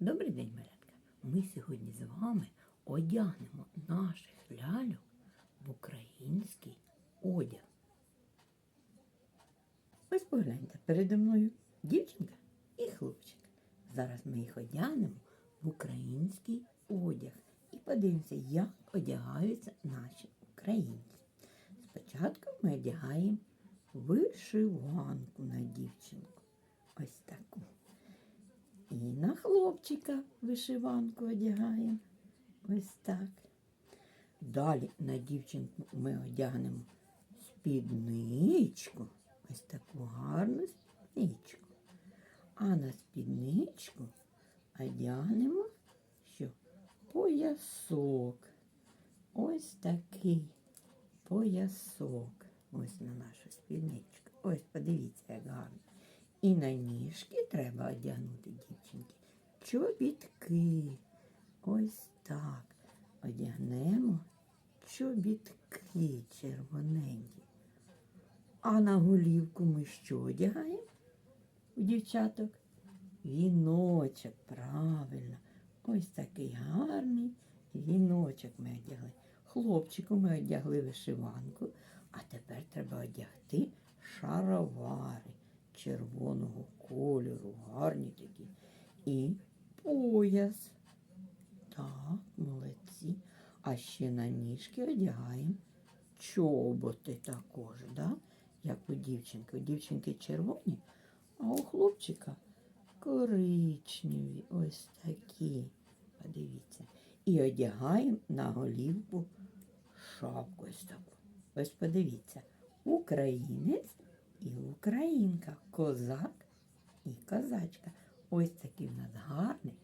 Добрий день, малятка. Ми сьогодні з вами одягнемо наших ляльок в український одяг. Ось погляньте, передо мною дівчинка і хлопчик. Зараз ми їх одягнемо в український одяг і подивимося, як одягаються наші українці. Спочатку ми одягаємо вишиванку на дівчинку. Ось таку. І на хлопчика вишиванку одягаємо. Ось так. Далі на дівчинку ми одягнемо спідничку. Ось таку гарну спідничку. А на спідничку одягнемо що? Поясок. Ось такий поясок. Ось на нашу спідничку. Ось подивіться, як гарно. І на ніжки треба одягнути дівчинки. Чобітки. Ось так. Одягнемо чобітки червоненькі. А на голівку ми що одягаємо? У дівчаток? Віночок, правильно. Ось такий гарний віночок ми одягли. Хлопчику ми одягли вишиванку, а тепер треба одягти шаровари червоного кольору, гарні такі. І пояс. Так, молодці. А ще на ніжки одягаємо чоботи також, да? як у дівчинки. У дівчинки червоні, а у хлопчика коричневі. Ось такі. Подивіться. І одягаємо на голівку шапку ось таку. Ось подивіться. Українець і українка, козак і козачка. Ось такий в нас гарний